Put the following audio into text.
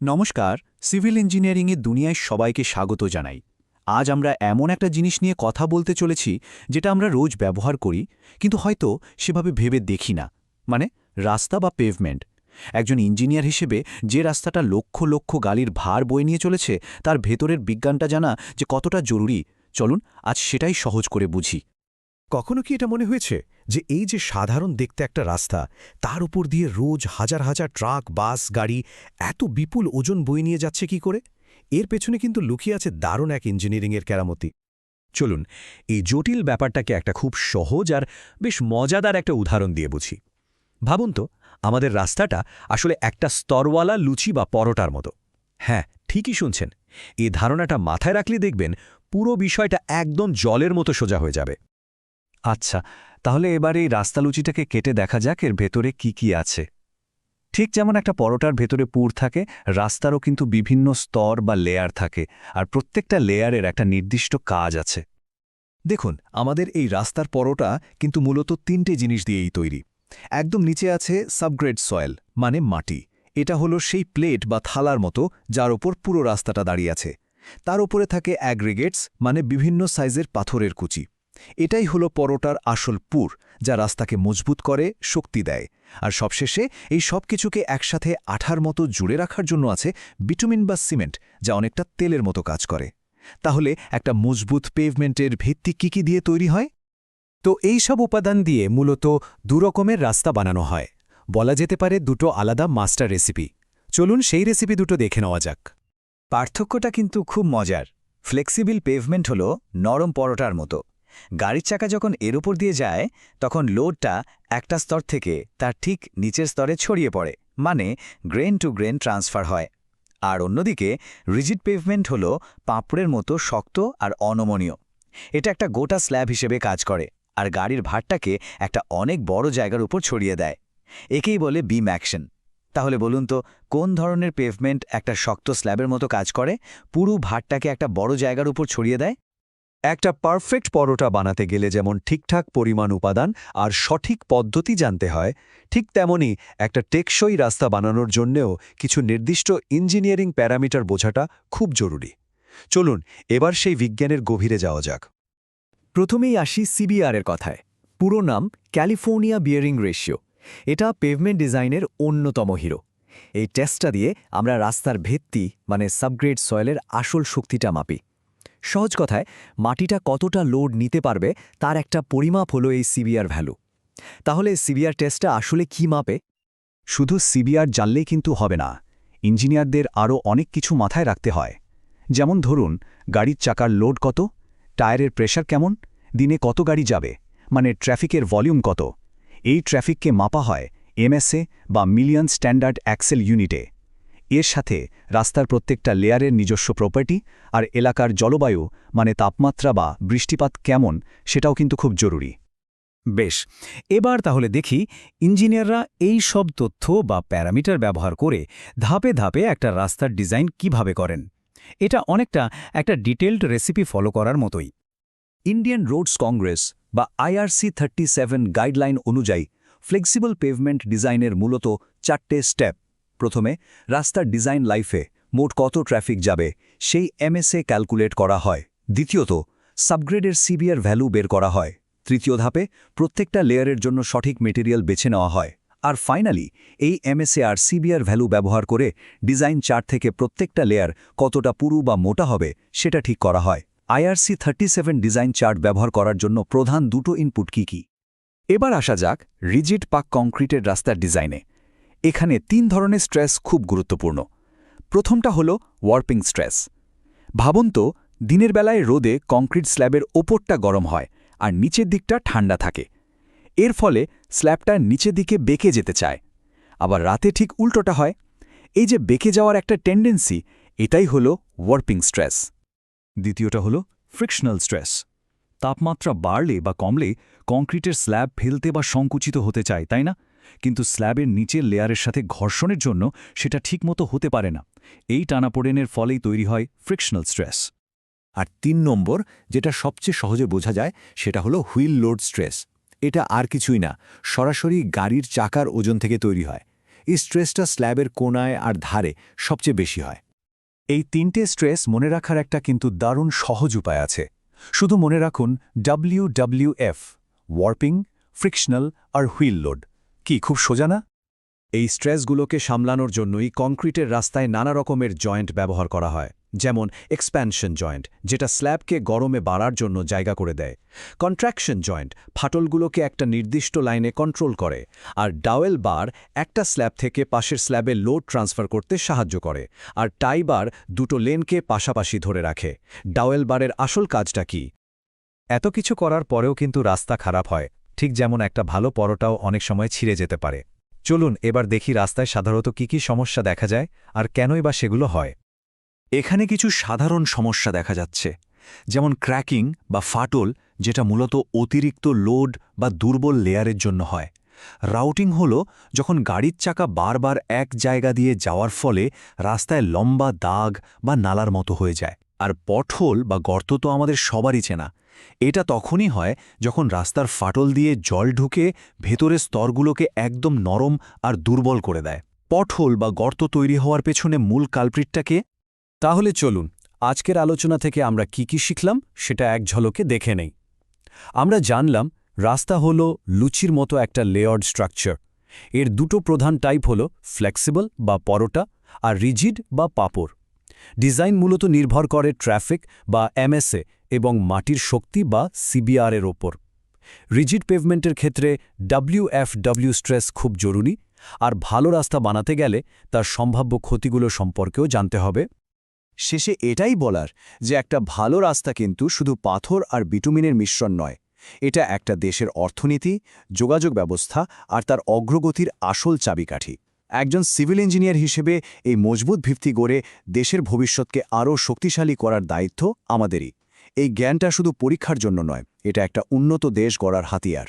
নমস্কার, সিভিল ইঞ্জিনিয়ারিংয়ের দুনিয়ায় সবাইকে স্বাগত জানাই। আজ আমরা এমন একটা জিনিস নিয়ে কথা বলতে চলেছি, যেটা আমরা রোজ ব্যবহার করি, কিন্তু হয়তো সেভাবে ভেবে দেখি না। মানে রাস্তা বা পেভমেন্ট একজন ইঞ্জিনিয়ার হিসেবে যে রাস্তাটা লক্ষ লক্ষ গালির ভার বয়ে নিয়ে চলেছে, তার ভেতরের বিজ্ঞানটা জানা যে কতটা জরুরি। চলুন, আজ সেটাই সহজ করে বুঝি। কখনো কি এটা মনে হয়েছে যে এই যে সাধারণ দেখতে একটা রাস্তা, তার উপর দিয়ে রোজ হাজার হাজার ট্রাক, বাস, গাড়ি, এত বিপুল ওজন বয়ে নিয়ে যাচ্ছে কি করে? এর পেছনে কিন্তু লুকিয়ে আছে দারুণ এক ইঞ্জিনিয়ারিংয়ের কেরামতি। চলুন, এই জটিল ব্যাপারটাকে একটা খুব সহজ আর বেশ মজাদার একটা উদাহরণ দিয়ে বুঝি। ভাবুন তো, আমাদের রাস্তাটা আসলে একটা স্তরওয়ালা লুচি বা পরোটার মতো। হ্যাঁ ঠিকই শুনছেন। এই ধারণাটা মাথায় রাখলে দেখবেন পুরো বিষয়টা একদম জলের মতো সোজা হয়ে যাবে। আচ্ছা তাহলে এবার এই রাস্তা লুচিটাকে কেটে দেখা যাক এর ভেতরে কি কি আছে। ঠিক যেমন একটা পরোটার ভেতরে পুর থাকে, রাস্তারও কিন্তু বিভিন্ন স্তর বা লেয়ার থাকে, আর প্রত্যেকটা লেয়ারের একটা নির্দিষ্ট কাজ আছে। দেখুন, আমাদের এই রাস্তার পরোটা কিন্তু মূলত তিনটে জিনিস দিয়েই তৈরি। একদম নিচে আছে সাবগ্রেড সয়েল মানে মাটি। এটা হলো সেই প্লেট বা থালার মতো যার ওপর পুরো রাস্তাটা দাঁড়িয়ে আছে। তার উপরে থাকে অ্যাগ্রিগেটস মানে বিভিন্ন সাইজের পাথরের কুচি। এটাই হলো পরোটার আসল পুর, যা রাস্তাকে মজবুত করে, শক্তি দেয়। আর সবশেষে, এই সব কিছুকে একসাথে আঠার মতো জুড়ে রাখার জন্য আছে বিটুমিন বা সিমেন্ট যা অনেকটা তেলের মতো কাজ করে। তাহলে একটা মজবুত পেভমেন্টের ভিত্তি কি কি দিয়ে তৈরি হয়? তো এই সব উপাদান দিয়ে মূলত দুরকমের রাস্তা বানানো হয়। বলা যেতে পারে দুটো আলাদা মাস্টার রেসিপি চলুন সেই রেসিপি দুটো দেখে নেওয়া যাক। পার্থক্যটা কিন্তু খুব মজার। ফ্লেক্সিবল পেভমেন্ট হল নরম পরোটার মতো। গাড়ির চাকা যখন এর উপর দিয়ে যায়, তখন লোডটা একটা স্তর থেকে তার ঠিক নিচের স্তরে ছড়িয়ে পড়ে মানে গ্রেন টু গ্রেন ট্রান্সফার হয়। আর অন্যদিকে রিজিড পেভমেন্ট হল পাঁপড়ের মতো শক্ত আর অনমনীয়। এটা একটা গোটা স্ল্যাব হিসেবে কাজ করে, আর গাড়ির ভারটাকে একটা অনেক বড় জায়গার উপর ছড়িয়ে দেয়। একেই বলে বিম অ্যাকশন তাহলে বলুন তো, কোন ধরনের পেভমেন্ট একটা শক্ত স্ল্যাবের মতো কাজ করে, পুরো ভারটাকে একটা বড় জায়গার উপর ছড়িয়ে দেয়? একটা পারফেক্ট পরোটা বানাতে গেলে যেমন ঠিকঠাক পরিমাণ উপাদান আর সঠিক পদ্ধতি জানতে হয়, ঠিক তেমনি একটা টেকসই রাস্তা বানানোর জন্যেও কিছু নির্দিষ্ট ইঞ্জিনিয়ারিং প্যারামিটার বোঝাটা খুব জরুরি। চলুন, এবার সেই বিজ্ঞানের গভীরে যাওয়া যাক। প্রথমেই আসি সিবিআরের কথায়। পুরো নাম ক্যালিফোর্নিয়া বিয়ারিং রেশিও এটা পেভমেন্ট ডিজাইনের অন্যতম হিরো। এই টেস্টটা দিয়ে আমরা রাস্তার ভিত্তি মানে সাবগ্রেড সয়েলের আসল শক্তিটা মাপি। সহজ কথায়, মাটিটা কতটা লোড নিতে পারবে তার একটা পরিমাপ হলো এই সিবিআর ভ্যালু তাহলে সিবিআর টেস্টটা আসলে কি মাপে? শুধু সিবিআর জানলেই কিন্তু হবে না, ইঞ্জিনিয়ারদের আরও অনেক কিছু মাথায় রাখতে হয়। যেমন ধরুন, গাড়ির চাকার লোড কত, টায়ারের প্রেশার কেমন, দিনে কত গাড়ি যাবে মানে ট্রাফিকের ভলিউম কত। এই ট্রাফিককে মাপা হয় এমএসএ বা মিলিয়ন স্ট্যান্ডার্ড অ্যাক্সেল ইউনিটে এর সাথে রাস্তার প্রত্যেকটা লেয়ারের নিজস্ব প্রপার্টি আর এলাকার জলবায়ু মানে তাপমাত্রা বা বৃষ্টিপাত কেমন, সেটাও কিন্তু খুব জরুরি। বেশ, এবার তাহলে দেখি ইঞ্জিনিয়াররা এই সব তথ্য বা প্যারামিটার ব্যবহার করে ধাপে ধাপে একটা রাস্তার ডিজাইন কীভাবে করেন। এটা অনেকটা একটা ডিটেলড রেসিপি ফলো করার মতোই। ইন্ডিয়ান রোডস কংগ্রেস বা আইআরসি থার্টি সেভেন গাইডলাইন অনুযায়ী ফ্লেক্সিবল পেভমেন্ট ডিজাইনের মূলত চারটে স্টেপ। প্রথমে, রাস্তার ডিজাইন লাইফে মোট কত ট্রাফিক যাবে, সেই এমএসএ ক্যালকুলেট করা হয়। দ্বিতীয়ত, সাবগ্রেডের সিবিআর ভ্যালু বের করা হয়। তৃতীয় ধাপে, প্রত্যেকটা লেয়ারের জন্য সঠিক মেটেরিয়াল বেছে নেওয়া হয়। আর ফাইনালি, এই এমএসএ আর সিবিআর ভ্যালু ব্যবহার করে ডিজাইন চার্ট থেকে প্রত্যেকটা লেয়ার কতটা পুরু বা মোটা হবে, সেটা ঠিক করা হয়। আইআরসি থার্টি ডিজাইন চার্ট ব্যবহার করার জন্য প্রধান দুটো ইনপুট কি কি? এবার আসা যাক রিজিড পাক কংক্রিটের রাস্তার ডিজাইনে। এখানে তিন ধরনের স্ট্রেস খুব গুরুত্বপূর্ণ। প্রথমটা হল ওয়ার্পিং স্ট্রেস ভাবুন তো, দিনের বেলায় রোদে কংক্রিট স্ল্যাবের ওপরটা গরম হয় আর নিচের দিকটা ঠান্ডা থাকে। এর ফলে স্ল্যাবটা নিচের দিকে বেঁকে যেতে চায়। আবার রাতে ঠিক উল্টোটা হয়। এই যে বেঁকে যাওয়ার একটা টেন্ডেন্সি এটাই হল ওয়ার্পিং স্ট্রেস দ্বিতীয়টা হল ফ্রিকশনাল স্ট্রেস তাপমাত্রা বাড়লে বা কমলে কংক্রিটের স্ল্যাব ফেলতে বা সংকুচিত হতে চায়, তাই না? কিন্তু স্ল্যাবের নিচের লেয়ারের সাথে ঘর্ষণের জন্য সেটা ঠিকমতো হতে পারে না। এই টানাপোড়েনের ফলেই তৈরি হয় ফ্রিকশনাল স্ট্রেস। আর তিন নম্বর, যেটা সবচেয়ে সহজে বোঝা যায়, সেটা হলো হুইল লোড স্ট্রেস। এটা আর কিছুই না, সরাসরি গাড়ির চাকার ওজন থেকে তৈরি হয়। এই স্ট্রেসটা স্ল্যাবের কোনায় আর ধারে সবচেয়ে বেশি হয়। এই তিনটে স্ট্রেস মনে রাখার একটা কিন্তু দারুণ সহজ উপায় আছে। শুধু মনে রাখুন, ডাব্লিউডাব্লিউএফ, ওয়ার্পিং, ফ্রিকশনাল আর হুইল লোড। কি, খুব সোজা না? এই স্ট্রেসগুলোকে সামলানোর জন্যই কংক্রিটের রাস্তায় নানা রকমের জয়েন্ট ব্যবহার করা হয়, যেমন এক্সপ্যানশন জয়েন্ট, যেটা স্ল্যাবকে গরমে বাড়ার জন্য জায়গা করে দেয়। কন্ট্রাকশন জয়েন্ট, ফাটলগুলোকে একটা নির্দিষ্ট লাইনে কন্ট্রোল করে, আর ডাওয়েল বার একটা স্ল্যাব থেকে পাশের স্ল্যাবে লোড ট্রান্সফার করতে সাহায্য করে, আর টাই বার দুটো লেনকে পাশাপাশি ধরে রাখে। ডাওয়েল বারের আসল কাজটা কি? এত কিছু করার পরেও কিন্তু রাস্তা খারাপ হয় ঠিক যেমন একটা ভালো পরোটাও অনেক সময় ছিঁড়ে যেতে পারে। চলুন এবার দেখি রাস্তায় সাধারণত কি কি সমস্যা দেখা যায় আর কেনই বা সেগুলো হয়। এখানে কিছু সাধারণ সমস্যা দেখা যাচ্ছে, যেমন ক্র্যাকিং বা ফাটল, যেটা মূলত অতিরিক্ত লোড বা দুর্বল লেয়ারের জন্য হয়। রাউটিং হল যখন গাড়ির চাকা বারবার এক জায়গা দিয়ে যাওয়ার ফলে রাস্তায় লম্বা দাগ বা নালার মতো হয়ে যায়। আর পটহোল বা গর্ত তো আমাদের সবারই চেনা। এটা তখনই হয় যখন রাস্তার ফাটল দিয়ে জল ঢুকে ভেতরের স্তরগুলোকে একদম নরম আর দুর্বল করে দেয়। পটহোল বা গর্ত তৈরি হওয়ার পেছনে মূল কালপ্রিটটাকে তাহলে চলুন, আজকের আলোচনা থেকে আমরা কি কি শিখলাম সেটা এক ঝলকে দেখে নেই। আমরা জানলাম, রাস্তা হল লুচির মতো একটা লেয়ার্ড স্ট্রাকচার এর দুটো প্রধান টাইপ হল ফ্লেক্সিবল বা পরোটা আর রিজিড বা পাপড়। ডিজাইন মূলত নির্ভর করে ট্রাফিক বা এমএসএ এবং মাটির শক্তি বা সিবিআরের ওপর। রিজিড পেভমেন্টের ক্ষেত্রে ডাব্লিউএফডব্লিউ স্ট্রেস খুব জরুরি, আর ভালো রাস্তা বানাতে গেলে তার সম্ভাব্য ক্ষতিগুলো সম্পর্কেও জানতে হবে। শেষে এটাই বলার যে একটা ভালো রাস্তা কিন্তু শুধু পাথর আর বিটুমিনের মিশ্রণ নয়, এটা একটা দেশের অর্থনীতি, যোগাযোগ ব্যবস্থা আর তার অগ্রগতির আসল চাবিকাঠি। একজন সিভিল ইঞ্জিনিয়ার হিসেবে এই মজবুত ভিত্তি গড়ে দেশের ভবিষ্যৎকে আরও শক্তিশালী করার দায়িত্ব আমাদেরই। এই জ্ঞানটা শুধু পরীক্ষার জন্য নয়, এটা একটা উন্নত দেশ গড়ার হাতিয়ার।